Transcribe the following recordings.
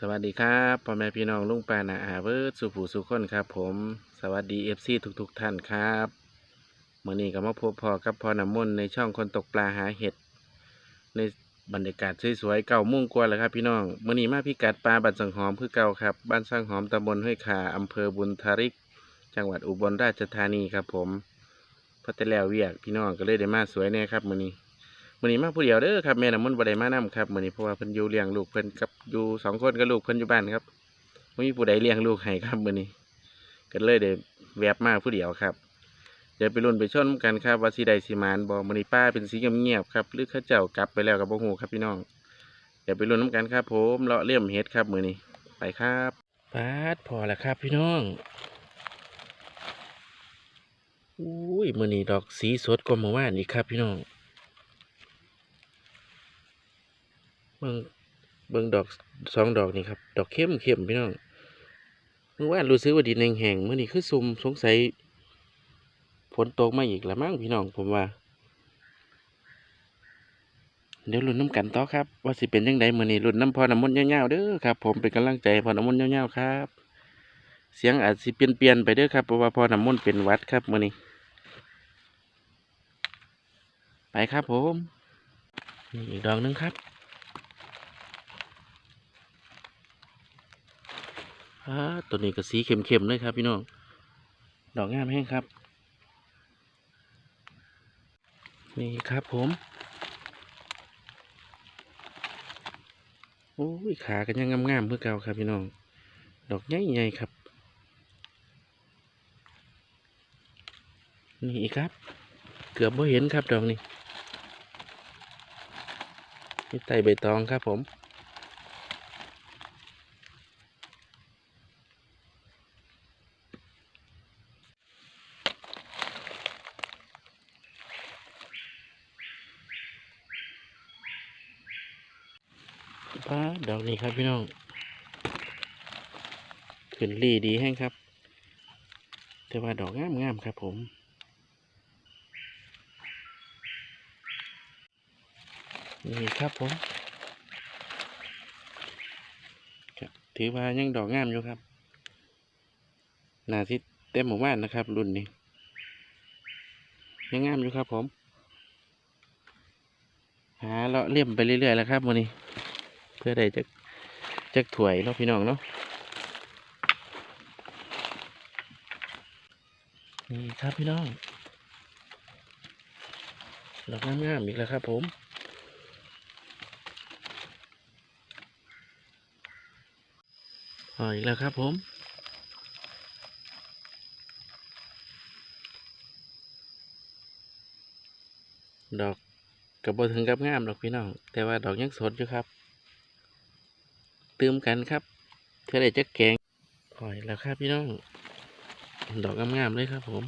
สวัสดีครับพ่อแม่พี่น้องลุงปานาอาเวิร์ดสุผูสุคนครับผมสวัสดีเอฟซีทุกๆทท่านครับเมื่อนี้ก็มาพบพอกับพ่อน้ำมนในช่องคนตกปลาหาเห็ด ในบรรยากาศสวยๆเก่ามุ่งกว่าแล้วครับพี่น้องเมื่อนี้มาพิกัดปลาบันสังหอมคือเก่าครับ บ้านสังหอมตำบลห้วยขาอำเภอบุญทาริก จังหวัดอุบลราชธานีครับผมพอแต่แล้วเวียกพี่น้องก็เลยได้มาสวยแน่ครับเมื่อนี้ มื่อนี้มาผู้เดียวเด้อครับแม่น้ำมนบ่ได้มานํครับมื่อนี้เพราะว่าเพิ่นอยู่เลี้ยงลูกเพิ่นกับอยู่สองคนกับลูกเพิ่นอยู่บ้านครับไม่มีผู้ใดเลี้ยงลูกให้ครับมื่อนี้ก็เลยได้แวบมาผู้เดียวครับเดี๋ยวไปรุ่นไปชนกันครับว่าสีใดสีมานบ่มื่อนี้ป้าเป็นสีเงียบๆครับหรือข้าเจ้ากลับไปแล้วกับบ่ฮู้ครับพี่น้องเดี๋ยวไปรุ่นน้ำกันครับผมเลาะเลี่ยมเฮ็ดครับมื่อนี้ไปครับปาดพอแล้วครับพี่น้องอุ้ยมื่อนี้ดอกสีสดกว่าเมื่อวานอีกครับพี่น้อง เบิ่งเบิ่งดอกสองดอกนี่ครับ ดอกเข้มเข้มพี่น้องเมื่อวานรู้สึกว่าดินแห้งๆเมื่อนี้คือซุ่มสงสัยฝนตกมาอีกแล้วมั้งพี่น้องผมว่า เดี๋ยวลุ้นน้ำกันต่อครับ ว่าสิเป็นยังไงมื่อนี้ลุ้นน้ำพอน้ำมนต์ยาๆเด้อครับผมเป็นกำลังใจพอน้ำมนต์ยาๆครับ เสียงอาจสิเปลี่ยนๆไปเด้อครับเพราะว่าพอน้ำมนต์เป็นวัดครับมื่อนี้ไปครับผมนี่อีกดอกหนึงครับ อ่าตัวนี้ก็สีเข้มๆเลยครับ พี่น้อง ดอกงามแห้งครับ นี่ครับผม โอ้ยขากันยังงามๆเพื่อเก่าครับพี่น้อง ดอกใหญ่ๆครับ นี่ครับ เกือบไม่เห็นครับดอกนี้นี่ไต่ใบตองครับผม ป้าดดอก นี้ครับพี่น้องขึ้นรีดีแห้งครับ แต่ว่าดอกงามงามๆครับผมนี่ครับผมครับถือว่ายังดอกงามอยู่ครับหนาที่เต็มหมู่บ้านนะครับ รุ่นนี้ยังงามอยู่ครับผม หาเลาะเลี่ยมไปเรื่อยๆแล้วครับวันนี้ เพื่อได้จะ จะถวยเนาะพี่น้องเนาะนี่ครับพี่น้องดอกงามๆอีกแล้วครับผมอ๋ออีกแล้วครับผมดอกกับบถึงกับงามดอกพี่น้อง แต่ว่าดอกยังสดอยู่ครับ เตืมกันครับเพื่อได้จะแกงหอยแล้วครับพี่น้อง ดอกงามๆเลยครับผม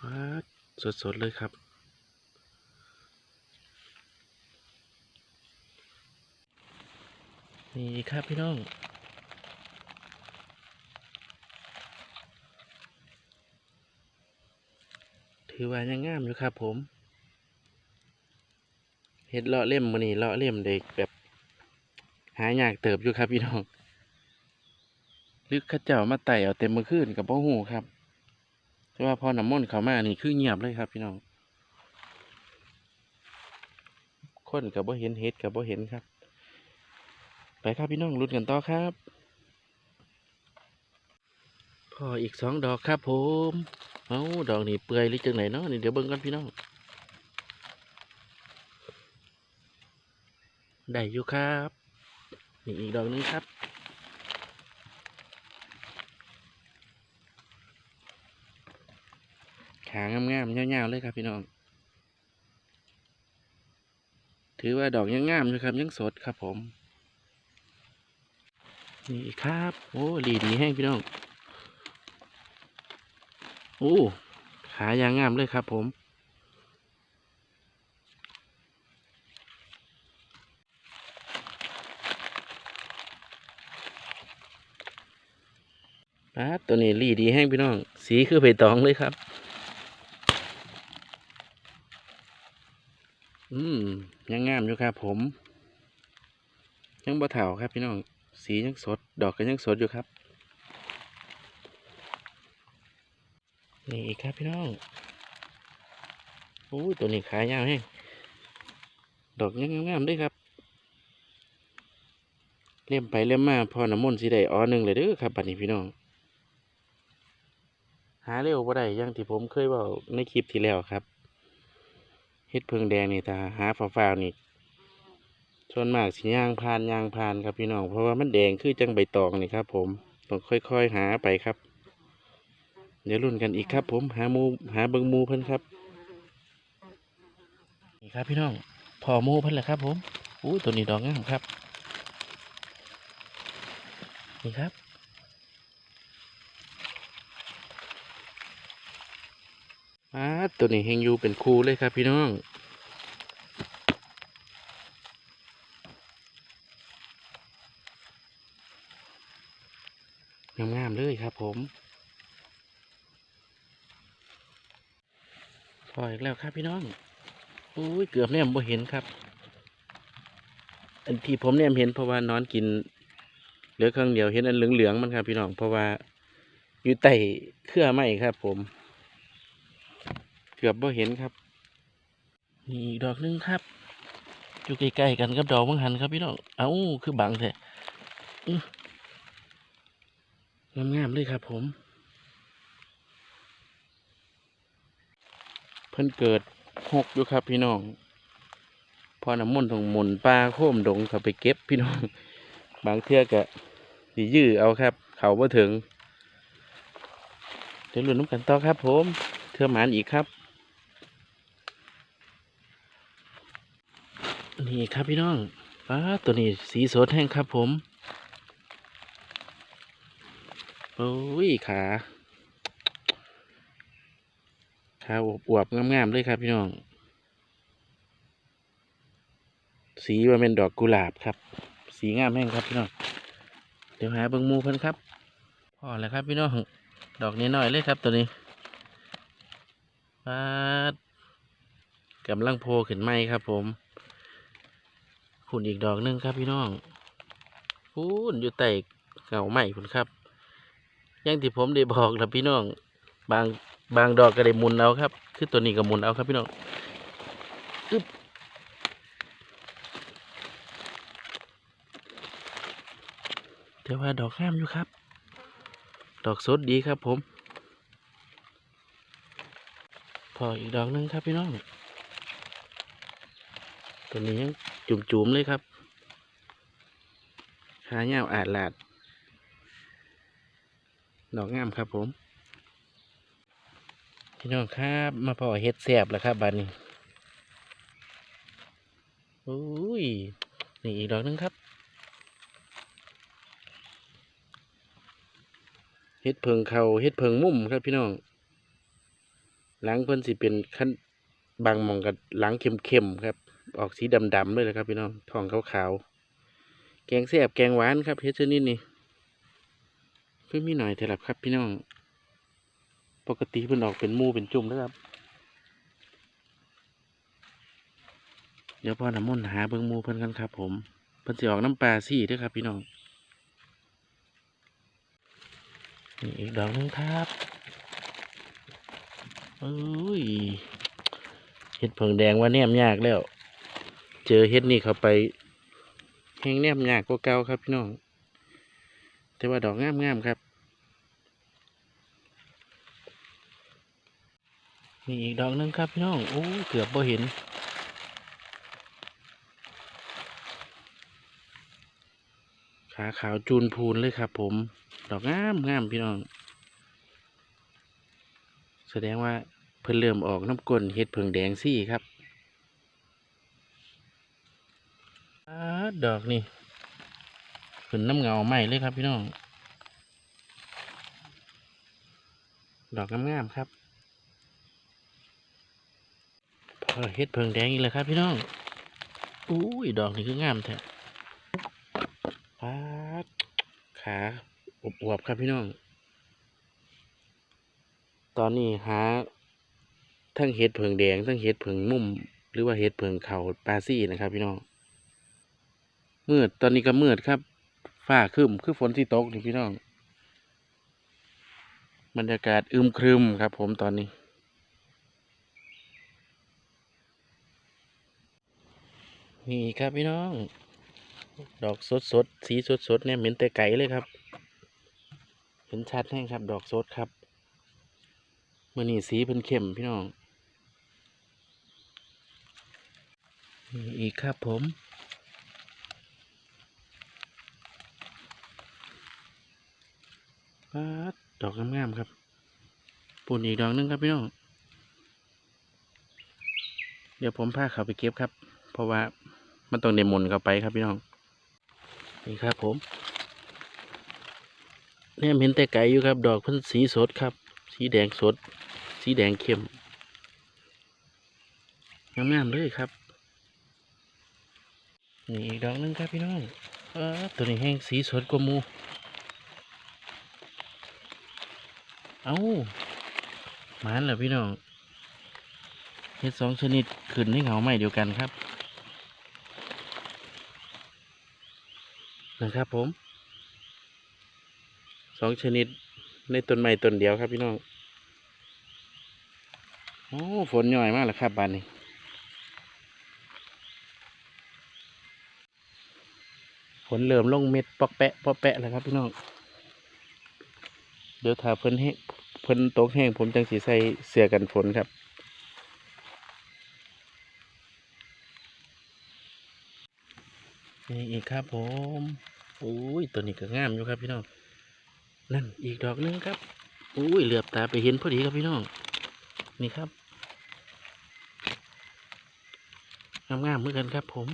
ว้าสดๆเลยครับนี่ครับพี่น้องถือว่ายังงามอยู่ครับผม เห็ดเลาะเล่มมันนี่เลาะเล่มเด็กแบบ หายากเติบอยู่ครับพี่น้องลึกข้าเจ้ามาไต่เอาเต็มมือขึ้นกับพ่อหูครับแต่ว่าพอน้ำมนต์เขามานี่คือเงียบเลยครับพี่น้องคนกับบ่เห็นเห็ดกับบ่เห็นครับ ไปครับพี่น้องลุ้นกันต่อครับพออีกสองดอกครับผม เอาดอกนี่เปื่อยหรือจังไหนเนาะนี่เดี๋ยวเบิ่งกันพี่น้อง ได้อยู่ครับนี่อีกดอกนึงครับ ขางามๆยาๆเลยครับพี่น้อง ถือว่าดอกยังงามอยู่ครับ ยังสดครับผม นี่ครับ โอ้ดีดีแห้งพี่น้อง โอ้ ขายางงามเลยครับผม ปาตัวนี้รีดีแห้งพี่น้อง สีคือใบตองเลยครับ อืมยังงามอยู่ครับผม ยังบ่เถาครับพี่น้อง สียังสด ดอกก็ยังสดอยู่ครับ นี่อีกครับพี่น้องโอ้ยตัวนี้ขายยาวแฮงดอกยังงามๆด้วยครับเลี่ยมไปเลี่ยมมาพอน้ำมนต์สีได้อ้อหนึ่งเลยเด้อครับบัดนี้พี่น้อง หาเร็วบ่ได้อย่างที่ผมเคยเว่าในคลิปที่แล้วครับเฮ็ดเพิงแดงนี่ถ้าหาฟ้าวๆนี่ส่วนมากสิย่างพานย่างพานครับพี่น้องเพราะว่ามันแดงคือจังใบตองนี่ครับ ผมต้องค่อยๆหาไปครับ เดี๋ยวรุ่นกันอีกครับ ผมหามูหาเบิงมูเพิ่นครับนี่ครับพี่น้องพอมูเพิ่นแหละครับ ผมอู้ตัวนี้ดอกงามครับนี่ครับาตัวนี้เฮงยูเป็นครูเลยครับพี่น้องงามๆเลยครับผมพออีกแล้วครับพี่น้องอุ้ยเกือบเนี่ยบ่เห็นครับ อันที่ผมเนี่ยเห็นเพราะว่านอนกินเหลือครื่องเดียวเห็นอันเหลืองๆมันครับพี่น้องเพราะว่าอยู่ใต้เครือไม้ครับผม เกือบบ่เห็นครับ นี่อีกดอกหนึงครับ อยู่ใกล้ๆกันกับดอกมังหันครับพี่น้อง เอ้าคือบังแท้งามๆเลยครับผม เพิ่นเกิดหกอยู่ครับพี่น้อง พอน้ำมนต์ของมนปลาโค้มดงเขาไปเก็บพี่น้อง บางเทือกะสียื้อเอาครับ เขาบ่ถึง เดี๋ยวลุ้นน้ำกันต่อครับผม เทือหมานอีกครับ นี่ครับพี่น้องป้าตัวนี้สีสดแห้งครับผมโอ้ยขาขาอวบๆงามๆเลยครับพี่น้อง สีว่าเป็นดอกกุหลาบครับ สีงามแห้งครับพี่น้องเดี๋ยวหาเบิงมูเพิ่นครับพอแล้วครับพี่น้องดอกนี้น้อยๆเลยครับตัวนี้ปาดกำลังโผล่ขึ้นไหมครับผม ขุนอีกดอกหนึงครับพี่น้องพูนอยู่ใต้เงาไม้คุณครับอย่างที่ผมได้บอกแล้วพี่น้อง บางบางดอกก็ได้มุนเอาครับ คือตัวนี้ก็มุนเอาครับพี่น้องอึ๊บเดี๋ยวว่าดอกงามอยู่ครับ ดอกสดดีครับผม พออีกดอกหนึงครับพี่น้อง ตัวนี้ยัง จุ่มๆเลยครับขาเงาวอาดลาด ดอกงามครับผม พี่น้องครับมาพอเฮ็ดแสบแล้วครับบัดนี้โอ้ย นี่อีกดอกนึงครับ เฮ็ดเพิงเขาเฮ็ดเพิงมุมครับพี่น้อง หลังเพิ่นสิเป็นขั้นบางมองกับหลังเข้มๆครับ ออกสีดำๆเลยแหละครับพี่น้องทองขาวๆแกงแซ่บแกงหวานครับเฮ็ดชนิดนี้เพิ่มมีหน่อยเถอะล่ะครับ พี่น้อง ปกติเพิ่นออกเป็นมูเป็นจุ่มนะครับ เดี๋ยวพ่อน้ำมนต์หาเบิ่งมูเพิ่นกันครับ ผมเพิ่นสิออกน้ำปลาซี่ด้วยครับ พี่น้องนี่อีกดอกนึงครับเอ้ยเห็ดเผิงแดงว่าแนมยากแล้ว เจอเห็ดนี่เข้าไปแห้งแนมยากกว่าเก่าครับพี่น้อง แต่ว่าดอกงามๆครับ มีอีกดอกหนึงครับพี่น้องโอ้เกือบบ่เห็น ขาขาวจูนพูนเลยครับผม ดอกงามงามพี่น้อง แสดงว่าเพิ่นเริ่มออกน้ำก้นเห็ดเผิงแดงซี่ครับอา ดอกนี่ขึ้นน้ำเงาใหม่เลยครับพี่น้อง ดอกงามๆครับพอเฮ็ดเพิงแดงอีกแล้วครับพี่น้องอุ้ยดอกนี่คืองามแท้ปาดขาอวบๆครับพี่น้อง ตอนนี้หาทั้งเห็ดเพิงแดงทั้งเห็ดเพิงนุ่มหรือว่าเห็ดเพิงเขาปลาซี่นะครับพี่น้อง มืดตอนนี้ก็มืดครับฟ้าครึ้มคือฝนที่ตกนี่พี่น้อง บรรยากาศอึมครึมครับ ผมตอนนี้ นี่ครับพี่น้อง ดอกสดสดๆสีสดสดๆเนี่ยเหม็นแต่ไก่เลยครับ เห็นชัดแห้งครับ ดอกสดครับมื่อนี้สีเพิ่นเข้มพี่น้องนี่อีกครับผม ปาดดอกงามๆครับปุ่นอีกดอกหนึงครับพี่น้อง เดี๋ยวผมพาเขาไปเก็บครับ เพราะว่ามันต้องเดมอนเข้าไปครับพี่น้อง นี่ครับผมเนี่ยเห็นแต่ไก่อยู่ครับ ดอกเพิ่นสีสดครับ สีแดงสด สีแดงเข้มงามๆเลยครับ นี่อีกดอกหนึงครับพี่น้องเออตัวนี้แห้งสีสดกว่ามู เอาหมานเหรอพี่น้องเห็ดสองชนิดขึ้นในเหงาใหม่เดียวกันครับนะครับผมสองชนิดในต้นไม้ต้นเดียวครับพี่น้องโอ้ฝนย่อยมากเลยครับบานนี้ฝนเริ่มลงเม็ดปอกแปะปอกแปะแล้วครับพี่น้องเดี๋ยวถ้าเพิ่นแห้ เพิ่นตกแห้งผมจังสีใส่เสื้อกันฝนครับ นี่อีกครับผมอุ้ยตัวนี้ก็งามอยู่ครับพี่น้อง นั่นอีกดอกหนึงครับอุ้ยเหลือบตาไปเห็นพอดีครับพี่น้อง นี่ครับงามๆเหมือนกันครับผม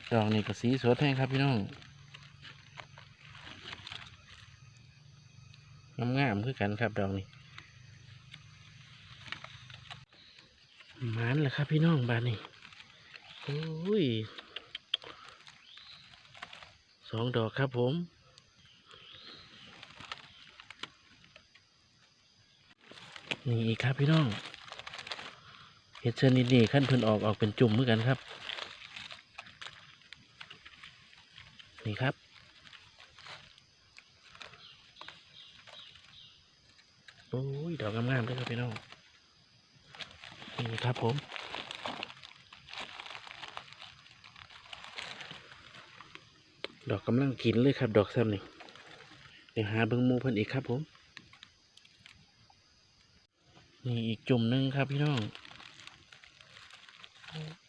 ดดอกนี่ก็สีสดแห้งครับพี่น้อง งามๆคือกันครับดอกนี้มันแหละครับพี่น้องบานนี้โอ้ยสองดอกครับผมนี่อีกครับพี่น้องเห็ดชนิดนี้ขั้นเพิ่นออกออกเป็นจุ่มเหมือนกันครับ นี่ครับ โอกงามๆเลยครับพี่น้องนี่ครับผมดอกกำลังกินเลยครับ ดอกซ้ำนี่เดี๋ยวหาเบิ้งมูเพิ่นอีกครับผม นี่อีกจุ่มหนึ่งครับพี่น้อง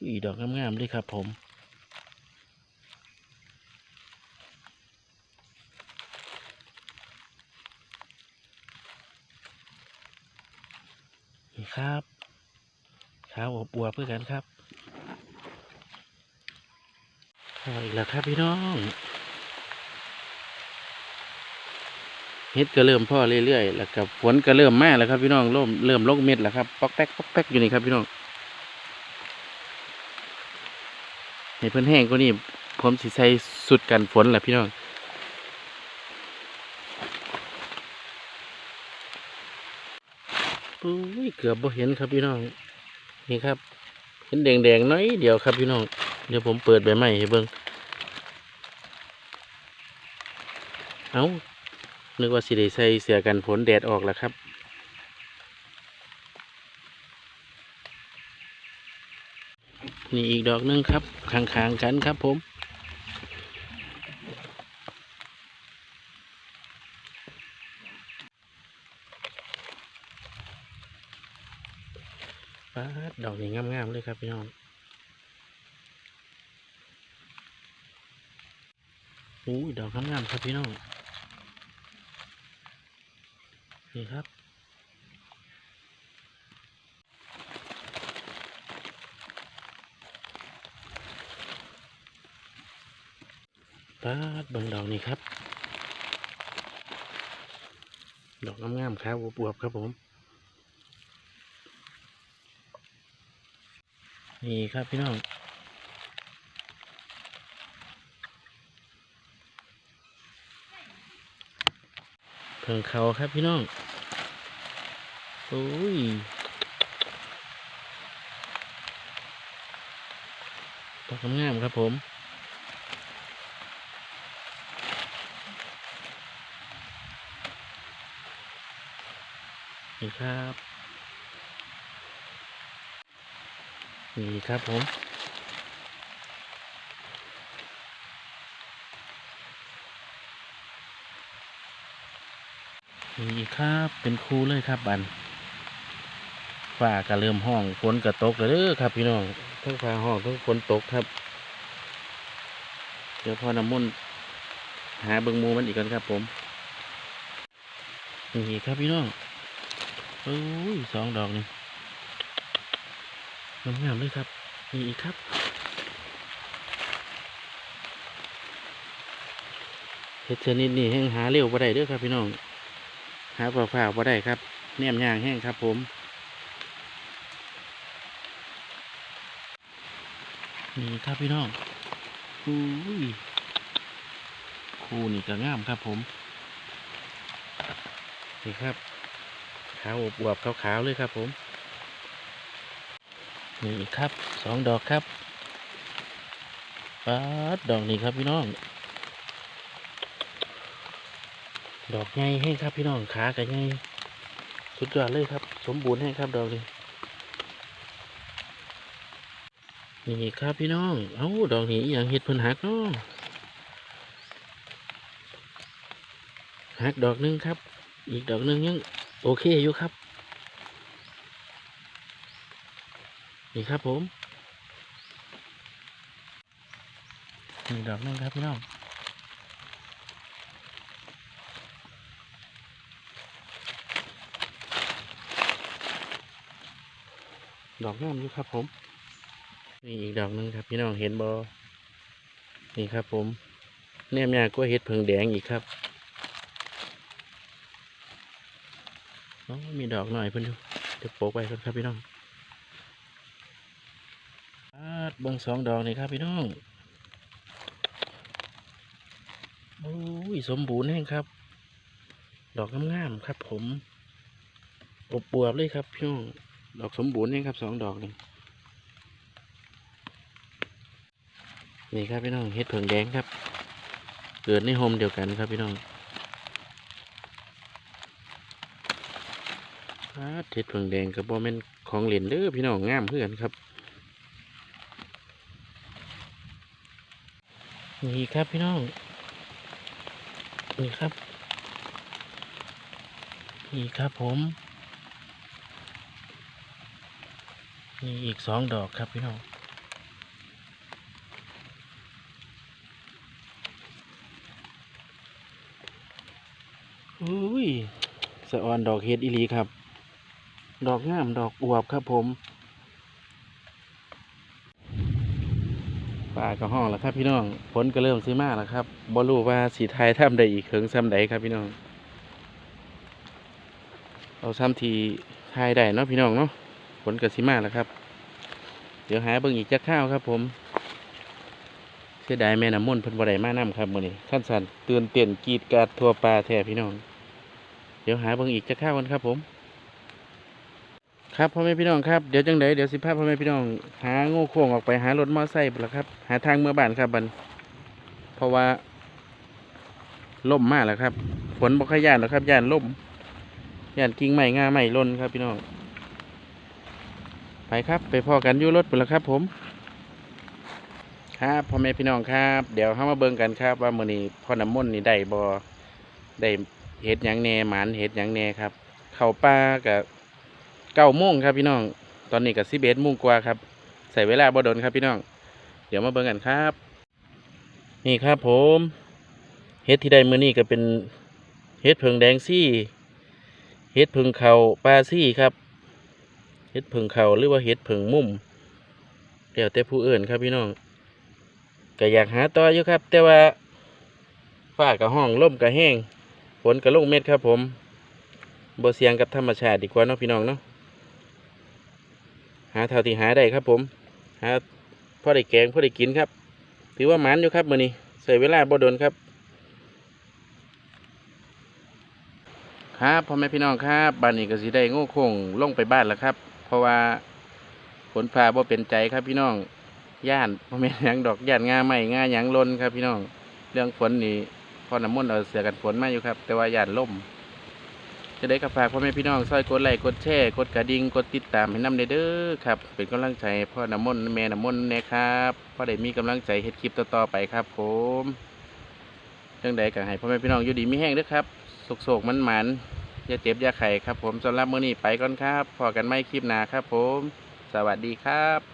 อีดอกงามๆเลยครับผม ครับขาวอบอวบเพื่อกันครับอาอีกแล้วครับพี่น้องเฮ็ดก็เริ่มพ่อเรื่อยๆแล้วกับฝนก็เริ่มมาแล้วครับพี่น้องเริ่มเริ่มลงเม็ดแล้วครับปอกแป๊กปอกแป๊กอยู่นี่ครับพี่น้องให้เพิ่นแห้งก็นี่ผมสิใส่สุดกันฝนแหละพี่น้อง อุ้ยเกือบบ่เห็นครับพี่น้อง นี่ครับ เห็นแดงๆน้อยเดียวครับพี่น้อง เดี๋ยวผมเปิดใบไม้ให้เบิ่งเอานึกว่าสิได้ใส่เสื้อกันฝนแดดออกแล้วครับ นี่อีกดอกหนึงครับข้างๆกันครับผม ปาดดอกนี้งามๆเลยครับพี่น้องอู้ดอกงามๆครับพี่น้อง นี่ครับปาดเบิ่งดอกนี้ครับ ดอกงามๆครับอวบๆครับผม นี่ครับพี่น้องเพิ่งเขาครับพี่น้องโอ้ยดอกงามครับผมนี่ครับ นี่ครับผม นี่ครับเป็นครูเลยครับบันฝ้าก็เริ่มห้องฝนก็ตกแล้วเด้อครับ พี่น้องทั้งฟ้าห้องทั้งฝนตกครับ เดี๋ยวพอน้ำมุนหาเบิงมูมันอีกกันครับผมนี่ครับพี่น้องโอ้ยสองดอกนี่ งามๆเลยครับนี่อีกครับเฮ็ดชนิดนี้แห้งหาเร็วบ่ได้เด้อครับพี่น้องหาเปล่าๆบ่ได้ครับแนมย่างแห้งครับผม นี่ครับพี่น้องอุ้ยคู่นี่ก็งามครับผม นี่ครับขาวอวบๆขาวๆเลยครับผม นี่ครับสองดอกครับปัดดอกนี้ครับพี่น้อง ดอกใหญ่ให้ครับพี่น้องขากันใหญ่สุดยอดเลยครับ สมบูรณ์ให้ครับดอกนี้นี่ครับพี่น้อง เอ้าดอกนี้อย่างเห็ดเพิ่นหักเนาะหักดอกหนึงครับ อีกดอกหนึงยังโอเคอยู่ครับ นี่ครับผมนี่ดอกหนึงครับพี่น้องดอกงามอยู่ครับผม นี่อีกดอกหนึงครับพี่น้องเห็นบอนี่ครับผม แนมยากก็เห็ดเพิงแดงอีกครับอ๋อมีดอกหน่อยเพิ่นดูเดี๋ยวโปกไปครับพี่น้องปาด เบิ้งสองดอกนี่ครับพี่น้องโอ้ยสมบูรณ์แห้งครับ ดอกงามๆครับ ผมอบอวบเลยครับพี่น้องดอกสมบูรณ์นี่ครับสองดอกนี่นี่ครับพี่น้องเห็ดเผิงแดงครับ เกิดในโฮมเดียวกันครับพี่น้องเห็ดเผิงแดงกับโบแมนของเหรียญเด้อพี่น้องงามเพื่อนครับ นี่ครับพี่น้อง นี่ครับ นี่ครับผมนี่อีกสองดอกครับพี่น้องอุ้ยสะออนดอกเฮ็ดอีหลีครับ ดอกงามดอกอวบครับผม ป่าก็ห้องแล้วครับพี่น้องฝนก็เริ่มซื้อมาแล้วครับบ่รู้ว่าสีไทยทำได้อีกเขิงซ้ำใดครับพี่น้อง เอาซ้ำทีไทยได้เนาะพี่น้องเนาะผลกสิมาแล้วครับ เดี๋ยวหาเบิ่งอีกจักข้าวครับ ผมเสียดายแม่น้ำมนต์เพิ่นบ่ได้มานํครับมื้อนี้ขั้นสันตื่นเต้นกีดกาดทั่วปลาแท้พี่น้อง เดี๋ยวหาเบิ่งอีกจักข้าวกันครับผม ครับพ่อแม่พี่น้องครับเดี๋ยวจังไดเดี๋ยวสิพาพ่อแม่พี่น้อง หาโง่โค้งออกไปหารถมอไซค์พุ่นล่ะครับ หาทางเมื่อบ้านครับบันเพราะว่าล่มมากแล้วครับฝนบ่ค่อยย่านหรอกครับย่านล่มย่านกิ่งไม้งาไม้ล่นครับพี่น้องไปครับ ไปพอกันยู่รถปุ่นละครับ ผม ครับพ่อแม่พี่น้องครับ เดี๋ยวเข้ามาเบิ่งกันครับ ว่ามือนี้พ่อน้ำมนต์นี่ได้บ่ได้เฮ็ดยังแน่หมานเฮ็ดยังแน่ครับ เข้าป่ากับ เก้าโมงครับพี่น้อง ตอนนี้กับสิเอ็ดโมงกว่าครับ ใส่เวลาบ่ดนครับพี่น้อง เดี๋ยวมาเบิ่งกันครับ นี่ครับผมเฮ็ดที่ได้มื้อนี้ก็เป็นเฮ็ดเพิงแดงซี่เฮ็ดเพิงเขาปลาซี่ครับเห็ดผึ่งเขาหรือว่าเห็ดผึ่งมุมเดี๋ยวแต่ผู้อื่นครับพี่น้องก็อยากหาต่ออยู่ครับ แต่ว่าฟ้ากับห้องล่มกับแห้งฝนกับลงเม็ดครับผมบ่เสียงกับธรรมชาติดีกว่าเนาะพี่น้องเนาะ หาเท่าที่หาได้ครับผม หาพอได้แกงพอได้กินครับ ถือว่ามันอยู่ครับมือนี้ใส่เวลาบ่โดนครับ ครับพ่อแม่พี่น้องครับบ้านนี้ก็สิได้โง่คงลงไปบ้านแล้วครับ เพราะว่าฝนฟ้าบ่เป็นใจครับพี่น้องย่านพ่อแม่ยังดอกย่านง่าใหม่ง่ายังลนครับพี่น้อง เรื่องฝนนี่พอน้ำมนต์เอาเสือกันฝนมาอยู่ครับ แต่ว่าย่านล่ม จะได้กับฝากพ่อแม่พี่น้องซอยกดไลค์กดแชร์กดกระดิ่งกดติดตามให้นำเด้อครับ เป็นกำลังใจพ่อน้ำมนต์แม่น้ำมนต์นี่ยครับพ่อได้มีกำลังใจเฮ็ดคลิปต่อๆไปครับผมเรื่องใดก็ให้พ่อแม่พี่น้องอยู่ดีมีแห้งเด้อครับโศกๆมันหมันอย่าเจ็บอย่าไข้ครับผมสำหรับมื้อนี้ไปก่อนครับพอกันไม่คลิปหนาครับผม สวัสดีครับ